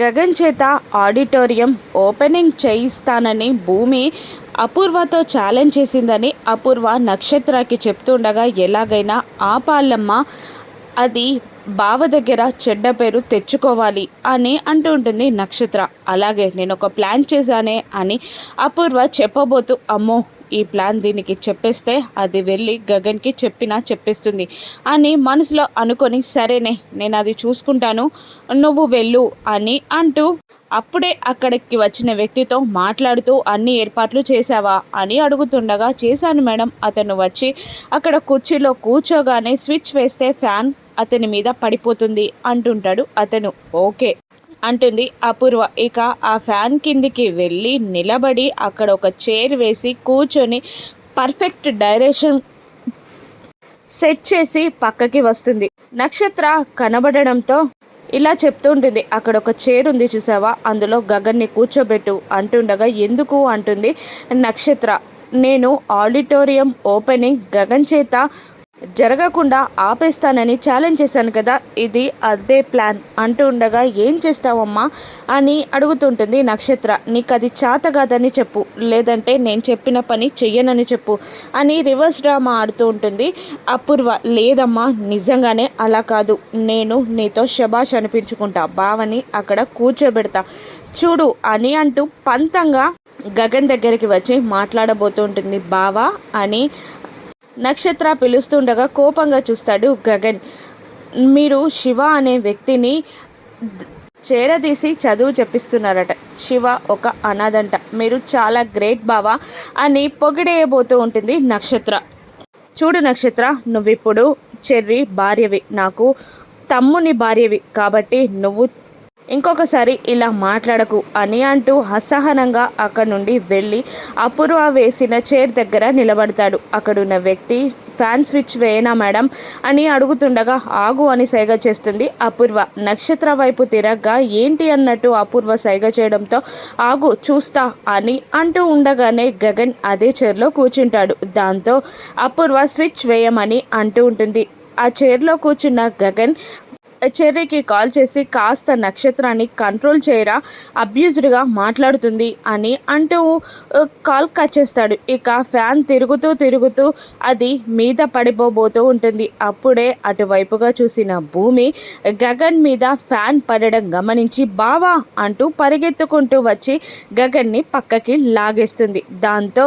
గగన్ చేత auditorium opening చేయిస్తానని భూమి అపూర్వతో challenge చేసిందని అపూర్వ నక్షత్రకి చెప్తుండగా ఎలాగైనా ఆ పాలమ్మ అది బావ దగ్గర చెడ్డ పేరు తెచ్చుకోవాలి అని అంటూ ఉంటుంది నక్షత్ర. అలాగే నేను ఒక ప్లాన్ చేశానే అని అపూర్వ చెప్పబోతూ అమ్మో ఈ ప్లాన్ దీనికి చెప్పేస్తే అది వెళ్ళి గగన్కి చెప్పినా చెప్పేస్తుంది. అని మనసులో అనుకొని సరేనే నేను అది చూసుకుంటాను నువ్వు వెళ్ళు అని అంటూ అప్పుడే అక్కడికి వచ్చిన వ్యక్తితో మాట్లాడుతూ అన్ని ఏర్పాట్లు చేశావా? అని అడుగుతుండగా చేశాను మేడం. అతను వచ్చి అక్కడ కుర్చీలో కూర్చోగానే స్విచ్ వేస్తే ఫ్యాన్ అతని మీద పడిపోతుంది అంటుంటాడు అతను. ఓకే. అంటుంది అపూర్వ. ఇక ఆ ఫ్యాన్ కిందికి వెళ్ళి నిలబడి అక్కడ ఒక చైర్ వేసి కూర్చొని పర్ఫెక్ట్ డైరెక్షన్ సెట్ చేసి పక్కకి వస్తుంది. నక్షత్ర కనబడడంతో ఇలా చెప్తూ ఉంటుంది అక్కడ ఒక చైర్ ఉంది చూసావా? అందులో గగన్ని కూర్చోబెట్టు అంటుండగా ఎందుకు? అంటుంది నక్షత్ర. నేను ఆడిటోరియం ఓపెనింగ్ గగన్ చేత జరగకుండా ఆపేస్తానని ఛాలెంజ్ చేశాను కదా ఇది అదే ప్లాన్ అంటూ ఉండగా ఏం చేస్తావమ్మా? అని అడుగుతుంటుంది నక్షత్ర. నీకు అది చేత కాదని చెప్పు లేదంటే నేను చెప్పిన పని చెయ్యనని చెప్పు అని రివర్స్ డ్రామా ఆడుతూ ఉంటుంది. అపూర్వ లేదమ్మా నిజంగానే అలా కాదు. నేను నీతో శబాష్ అనిపించుకుంటా. బావని అక్కడ కూర్చోబెడతా. చూడు అని అంటూ పంతంగా గగన్ దగ్గరికి వచ్చి మాట్లాడబోతూ ఉంటుంది. బావా అని నక్షత్ర పిలుస్తుండగా కోపంగా చూస్తాడు గగన్. మీరు శివ అనే వ్యక్తిని చేరదీసి చదువు చెప్పిస్తున్నారట. శివ ఒక అనాథంట. మీరు చాలా గ్రేట్ బావా అని పొగిడేయబోతూ ఉంటుంది నక్షత్ర. చూడు నక్షత్ర నువ్విప్పుడు చెర్రి భార్యవి. నాకు తమ్ముని భార్యవి కాబట్టి నువ్వు ఇంకొకసారి ఇలా మాట్లాడకు అని అంటూ అసహనంగా అక్కడి నుండి వెళ్ళి అపూర్వ వేసిన చైర్ దగ్గర నిలబడతాడు. అక్కడున్న వ్యక్తి ఫ్యాన్ స్విచ్ వేయనా మేడం అని అడుగుతుండగా ఆగు అని సైగ చేస్తుంది అపూర్వ. నక్షత్ర వైపు తిరగ్గా ఏంటి అన్నట్టు అపూర్వ సైగ చేయడంతో ఆగు చూస్తా అని అంటూ ఉండగానే గగన్ అదే చైర్లో కూర్చుంటాడు. దాంతో అపూర్వ స్విచ్ వేయమని అంటూ ఉంటుంది. ఆ చైర్లో కూర్చున్న గగన్ చెర్రీకి కాల్ చేసి కాస్త నక్షత్రాన్ని కంట్రోల్ చేయరా అబ్యూజ్డ్గా మాట్లాడుతుంది అని అంటూ కాల్ కట్ చేస్తాడు. ఇక ఫ్యాన్ తిరుగుతూ తిరుగుతూ అది మీద పడిపోబోతూ ఉంటుంది. అప్పుడే అటువైపుగా చూసిన భూమి గగన్ మీద ఫ్యాన్ పడడం గమనించి బావా అంటూ పరిగెత్తుకుంటూ వచ్చి గగన్ని పక్కకి లాగేస్తుంది. దాంతో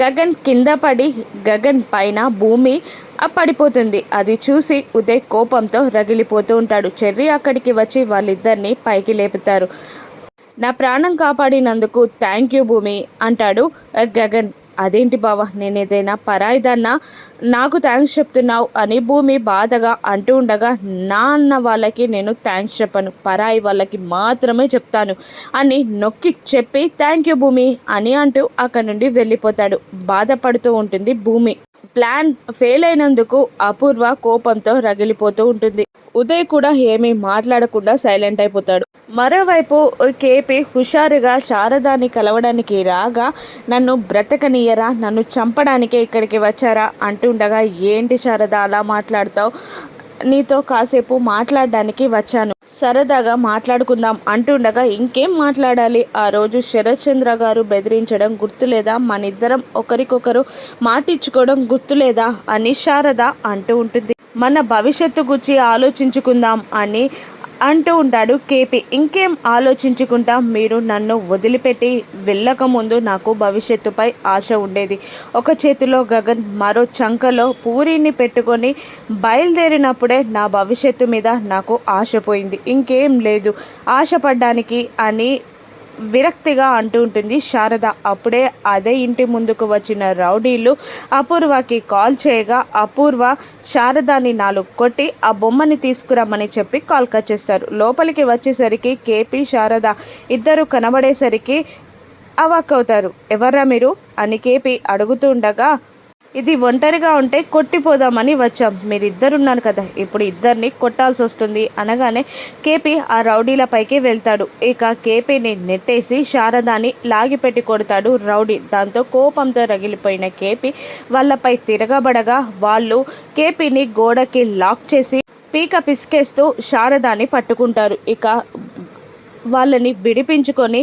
గగన్ కింద పడి గగన్ పైన భూమి పడిపోతుంది. అది చూసి ఉదయ్ కోపంతో రగిలిపోతూ ఉంటాడు. చెర్రీ అక్కడికి వచ్చి వాళ్ళిద్దరిని పైకి లేపుతారు. నా ప్రాణం కాపాడినందుకు థ్యాంక్ యూ భూమి అంటాడు. గగన్ అదేంటి బావా? నేను ఏదైనా పరాయిదన్నా? నాకు థ్యాంక్స్ చెప్తున్నావు అని భూమి బాధగా అంటూ ఉండగా నా అన్న వాళ్ళకి నేను థ్యాంక్స్ చెప్పను. పరాయి వాళ్ళకి మాత్రమే చెప్తాను అని నొక్కి చెప్పి థ్యాంక్ యూ భూమి అని అంటూ అక్కడ నుండి వెళ్ళిపోతాడు. బాధపడుతూ ఉంటుంది భూమి. ప్లాన్ ఫెయిల్ అయినందుకు అపూర్వ కోపంతో రగిలిపోతూ ఉంటుంది. ఉదయ్ కూడా ఏమీ మాట్లాడకుండా సైలెంట్ అయిపోతాడు. మరోవైపు కేపీ హుషారుగా శారదాని కలవడానికి రాగా నన్ను బ్రతకనీయరా నన్ను చంపడానికే ఇక్కడికి వచ్చారా? అంటుండగా ఏంటి శారద అలా మాట్లాడతావు? నీతో కాసేపు మాట్లాడడానికి వచ్చాను. సరదాగా మాట్లాడుకుందాం అంటుండగా ఇంకేం మాట్లాడాలి? ఆ రోజు శరత్చంద్ర గారు బెదిరించడం గుర్తులేదా? మనిద్దరం ఒకరికొకరు మాటిచ్చుకోవడం గుర్తులేదా? అని శారద అంటూ ఉంటుంది. మన భవిష్యత్తు గురించి ఆలోచించుకుందాం అని అంటూ ఉంటాడు కేపీ. ఇంకేం ఆలోచించుకుంటా? మీరు నన్ను వదిలిపెట్టి వెళ్ళకముందు నాకు భవిష్యత్తుపై ఆశ ఉండేది. ఒక చేతిలో గగన్ మరో చంకలో పూరిని పెట్టుకొని బయలుదేరినప్పుడే నా భవిష్యత్తు మీద నాకు ఆశ పోయింది. ఇంకేం లేదు. ఆశపడ్డానికి అని విరక్తిగా అంటూ ఉంటుంది. శారద అప్పుడే అదే ఇంటి ముందుకు వచ్చిన రౌడీలు అపూర్వకి కాల్ చేయగా అపూర్వ శారదాని నాలుగు కొట్టి ఆ బొమ్మని తీసుకురమ్మని చెప్పి కాల్ కట్ చేస్తారు లోపలికి వచ్చేసరికి కేపీ శారద ఇద్దరు కనబడేసరికి అవాక్ అవుతారు ఎవర్రా మీరు? అని కేపీ అడుగుతుండగా ఇది ఒంటరిగా ఉంటే కొట్టిపోదామని వచ్చాం. మీరిద్దరున్నారు కదా. ఇప్పుడు ఇద్దరిని కొట్టాల్సి వస్తుంది అనగానే కేపీ ఆ రౌడీలపైకి వెళ్తాడు. ఇక కేపీని నెట్టేసి శారదాని లాగిపెట్టి కొడతాడు రౌడీ. దాంతో కోపంతో రగిలిపోయిన కేపీ వాళ్ళపై తిరగబడగా వాళ్ళు కేపీని గోడకి లాక్ చేసి పీక పిసికేస్తూ శారదాని పట్టుకుంటారు. ఇక వాళ్ళని విడిపించుకొని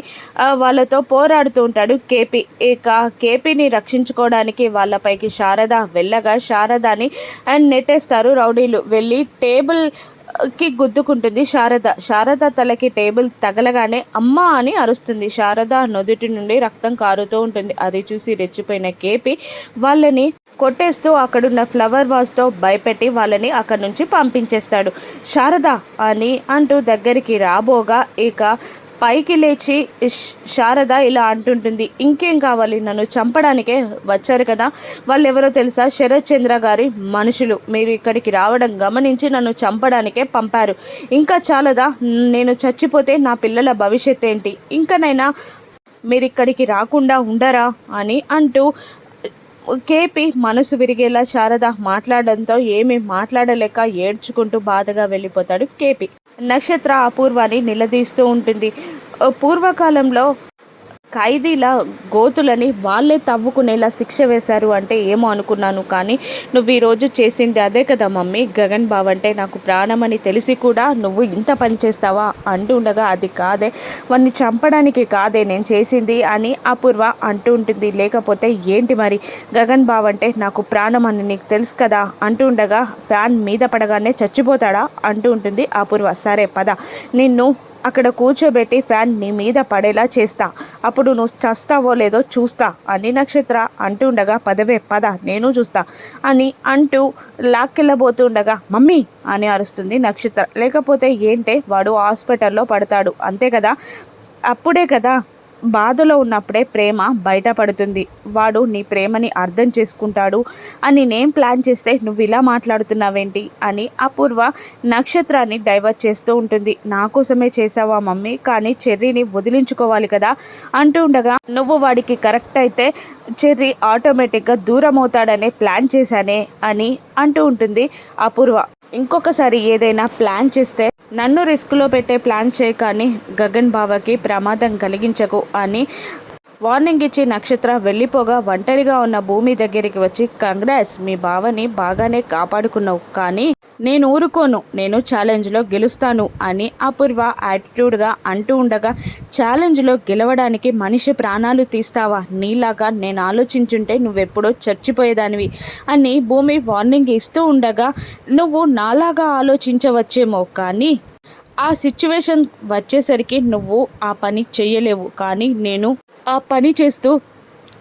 వాళ్ళతో పోరాడుతూ ఉంటాడు కేపీ. ఇక కేపీని రక్షించుకోవడానికి వాళ్ళపైకి శారద వెళ్ళగా శారదని అండ్ నెట్టేస్తారు రౌడీలు. వెళ్ళి టేబుల్కి గుద్దుకుంటుంది శారద. శారద తలకి టేబుల్ తగలగానే అమ్మ అని అరుస్తుంది. శారద నుదుటి నుండి రక్తం కారుతూ ఉంటుంది. అది చూసి రెచ్చిపోయిన కేపీ వాళ్ళని కొట్టేస్తూ అక్కడున్న ఫ్లవర్ వాజ్తో భయపెట్టి వాళ్ళని అక్కడి నుంచి పంపించేస్తాడు. శారద అని అంటూ దగ్గరికి రాబోగా ఇక పైకి లేచి శారద ఇలా అంటుంటుంది ఇంకేం కావాలి? నన్ను చంపడానికే వచ్చారు కదా. వాళ్ళు ఎవరో తెలుసా? శరత్ చంద్ర గారి మనుషులు. మీరు ఇక్కడికి రావడం గమనించి నన్ను చంపడానికే పంపారు. ఇంకా చాలదా? నేను చచ్చిపోతే నా పిల్లల భవిష్యత్ ఏంటి ఇంకనైనా మీరు ఇక్కడికి రాకుండా ఉండరా? అని అంటూ కేపీ మనసు విరిగేలా శారద మాట్లాడడంతో ఏమీ మాట్లాడలేక ఏడ్చుకుంటూ బాధగా వెళ్ళిపోతాడు కేపీ. నక్షత్ర అపూర్వాన్ని నిలదీస్తూ ఉంటుంది. పూర్వకాలంలో ఖైదీల గోతులని వాళ్ళే తవ్వుకునేలా శిక్ష వేశారు అంటే ఏమో అనుకున్నాను కానీ నువ్వు ఈరోజు చేసింది అదే కదా మమ్మీ. గగన్ బావ్ అంటే నాకు ప్రాణం అని తెలిసి కూడా నువ్వు ఇంత పని చేస్తావా అంటూ ఉండగా అది కాదే. వాడిని చంపడానికి కాదే నేను చేసింది అని అపూర్వ అంటూ ఉంటుంది. లేకపోతే ఏంటి మరి? గగన్ బావ్ అంటే నాకు ప్రాణం అని నీకు తెలుసు కదా అంటూ ఉండగా ఫ్యాన్ మీద పడగానే చచ్చిపోతాడా అంటూ ఉంటుంది అపూర్వ. సరే పద. నిన్ను అక్కడ కూర్చోబెట్టి ఫ్యాన్ నీ మీద పడేలా చేస్తా. అప్పుడు నువ్వు చస్తావో లేదో చూస్తా. అని నక్షత్ర అంటుండగా పదవే పద నేను చూస్తా అని అంటూ లాక్కెళ్ళబోతుండగా మమ్మీ అని అరుస్తుంది నక్షత్ర. లేకపోతే ఏంటే వాడు హాస్పిటల్లో పడతాడు. అంతే కదా? అప్పుడే కదా బాధలో ఉన్నప్పుడే ప్రేమ బయటపడుతుంది. వాడు నీ ప్రేమని అర్థం చేసుకుంటాడు. అని నేను ప్లాన్ చేస్తే నువ్వు ఇలా మాట్లాడుతున్నావేంటి? అని అపూర్వ నక్షత్రాన్ని డైవర్ట్ చేస్తూ ఉంటుంది. నా కోసమే చేసావా మమ్మీ? కానీ చెర్రీని వదిలించుకోవాలి కదా? అంటూ ఉండగా నువ్వు వాడికి కరెక్ట్ అయితే చెర్రీ ఆటోమేటిక్గా దూరం అవుతాడనే ప్లాన్ చేశానే అని అంటూ ఉంటుంది అపూర్వ. ఇంకొకసారి ఏదైనా ప్లాన్ చేస్తే నన్ను రిస్క్లో పెట్టే ప్లాన్ చేయకని గగన్ బావకి ప్రమాదం కలిగించకు అని వార్నింగ్ ఇచ్చి నక్షత్ర వెళ్ళిపోగా ఒంటరిగా ఉన్న భూమి దగ్గరికి వచ్చి కంగ్రాట్స్ మీ బావని బాగానే కాపాడుకున్నావు కానీ నేను ఊరుకోను నేను ఛాలెంజ్లో గెలుస్తాను అని అపూర్వ యాటిట్యూడ్గా అంటూ ఉండగా ఛాలెంజ్లో గెలవడానికి మనిషి ప్రాణాలు తీస్తావా? నీలాగా నేను ఆలోచించుంటే నువ్వెప్పుడో చచ్చిపోయేదానివి అని భూమి వార్నింగ్ ఇస్తూ ఉండగా నువ్వు నాలాగా ఆలోచించవచ్చేమో కానీ ఆ సిచ్యువేషన్ వచ్చేసరికి నువ్వు ఆ పని చేయలేవు కానీ నేను ఆ పని చేస్తూ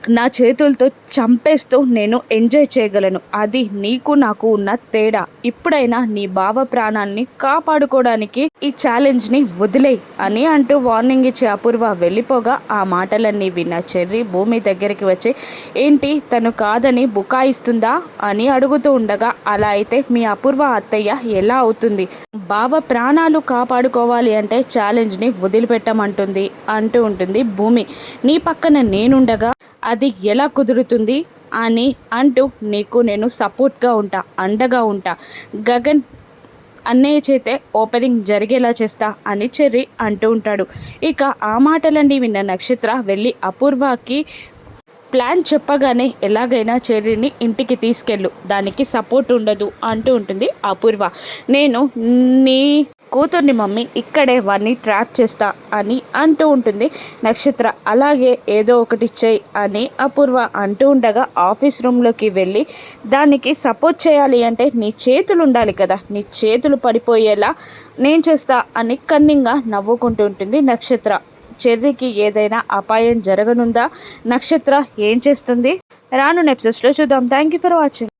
నా చేతులతో చంపేస్తూ నేను ఎంజాయ్ చేయగలను. అది నీకు నాకు ఉన్న తేడా. ఇప్పుడైనా నీ బావ ప్రాణాన్ని కాపాడుకోవడానికి ఈ ఛాలెంజ్ని వదిలేయి అని అంటూ వార్నింగ్ ఇచ్చి అపూర్వ వెళ్ళిపోగా ఆ మాటలన్నీ విన్న చెర్రి భూమి దగ్గరికి వచ్చి ఏంటి తను కాదని బుకాయిస్తుందా? అని అడుగుతూ ఉండగా అలా అయితే మీ అపూర్వ అత్తయ్య ఎలా అవుతుంది? బావ ప్రాణాలు కాపాడుకోవాలి అంటే ఛాలెంజ్ని వదిలిపెట్టమంటుంది అంటూ ఉంటుంది భూమి. నీ పక్కన నేనుండగా అది ఎలా కుదురుతుంది అని అంటూ నీకు నేను సపోర్ట్గా ఉంటా అండగా ఉంటా. గగన్ అన్నయ్య చేతే ఓపెనింగ్ జరిగేలా చేస్తా అని చెర్రి అంటూ ఉంటాడు. ఇక ఆ మాటలన్నీ విన్న నక్షత్ర వెళ్ళి అపూర్వకి ప్లాన్ చెప్పగానే ఎలాగైనా చెర్రీని ఇంటికి తీసుకెళ్ళు దానికి సపోర్ట్ ఉండదు అంటూ ఉంటుంది అపూర్వ. నేను నీ కూతుర్ని మమ్మీ ఇక్కడే వాడిని ట్రాప్ చేస్తా అని అంటూ ఉంటుంది. నక్షత్ర అలాగే ఏదో ఒకటి చేయి అని అపూర్వ అంటూ ఉండగా ఆఫీస్ రూమ్లోకి వెళ్ళి దానికి సపోర్ట్ చేయాలి అంటే నీ చేతులు ఉండాలి కదా నీ చేతులు పడిపోయేలా నేను చేస్తా అని కన్నింగా నవ్వుకుంటూ ఉంటుంది నక్షత్ర. చెర్రీకి ఏదైనా అపాయం జరగనుందా? నక్షత్ర ఏం చేస్తుంది? రాను ఎపిసోడ్స్లో చూద్దాం. Thank you for watching